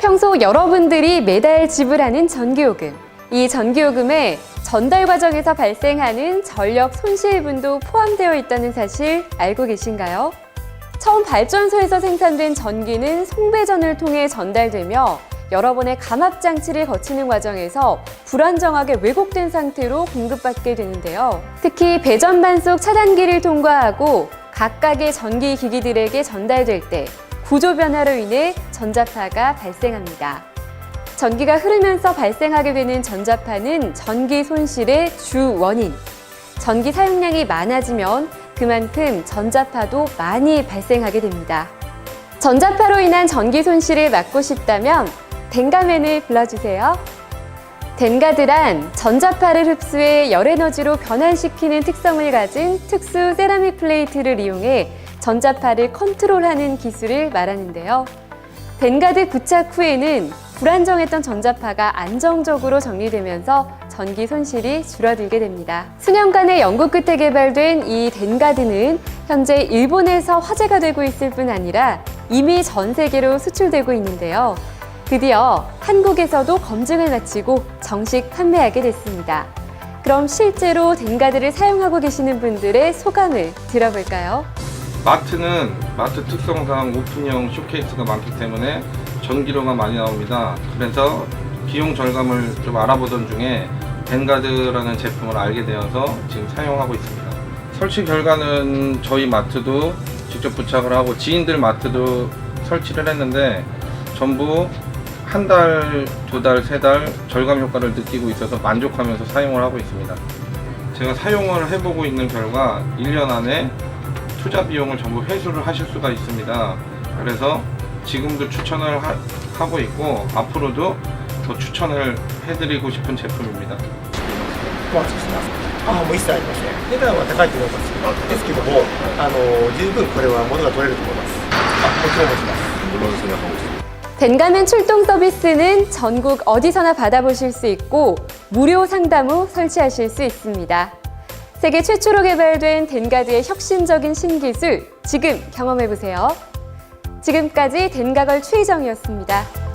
평소 여러분들이 매달 지불하는 전기요금. 이 전기요금에 전달 과정에서 발생하는 전력 손실분도 포함되어 있다는 사실 알고 계신가요? 처음 발전소에서 생산된 전기는 송배전을 통해 전달되며 여러 번의 감압 장치를 거치는 과정에서 불안정하게 왜곡된 상태로 공급받게 되는데요. 특히 배전 반 속 차단기를 통과하고 각각의 전기 기기들에게 전달될 때 구조 변화로 인해 전자파가 발생합니다. 전기가 흐르면서 발생하게 되는 전자파는 전기 손실의 주 원인. 전기 사용량이 많아지면 그만큼 전자파도 많이 발생하게 됩니다. 전자파로 인한 전기 손실을 막고 싶다면 덴가맨을 불러주세요. 덴가드란 전자파를 흡수해 열에너지로 변환시키는 특성을 가진 특수 세라믹 플레이트를 이용해 전자파를 컨트롤하는 기술을 말하는데요. 덴가드 부착 후에는 불안정했던 전자파가 안정적으로 정리되면서 전기 손실이 줄어들게 됩니다. 수년간의 연구 끝에 개발된 이 덴가드는 현재 일본에서 화제가 되고 있을 뿐 아니라 이미 전 세계로 수출되고 있는데요. 드디어 한국에서도 검증을 마치고 정식 판매하게 됐습니다. 그럼 실제로 덴가드를 사용하고 계시는 분들의 소감을 들어볼까요? 마트는 마트 특성상 오픈형 쇼케이스가 많기 때문에 전기료가 많이 나옵니다. 그래서 비용 절감을 좀 알아보던 중에 벤가드라는 제품을 알게 되어서 지금 사용하고 있습니다. 설치 결과는 저희 마트도 직접 부착을 하고 지인들 마트도 설치를 했는데 전부 한 달, 두 달, 세 달 절감 효과를 느끼고 있어서 만족하면서 사용을 하고 있습니다. 제가 사용을 해보고 있는 결과 1년 안에 투자 비용을 전부 회수를 하실 수가 있습니다. 그래서 지금도 추천을 하, 고 있고 앞으로도 더 추천을 해드리고 싶은 제품입니다. お待ちしてます母も一切ありません値段は高いと思いますですけどもあの十分これは物が取れると思いますあもちろん持ちます 물론 생각하고 있습니다. 덴가맨 출동 서비스는 전국 어디서나 받아보실 수 있고 무료 상담 후 설치하실 수 있습니다. 세계 최초로 개발된 덴가드의 혁신적인 신기술 지금 경험해보세요. 지금까지 덴가걸 최희정이었습니다.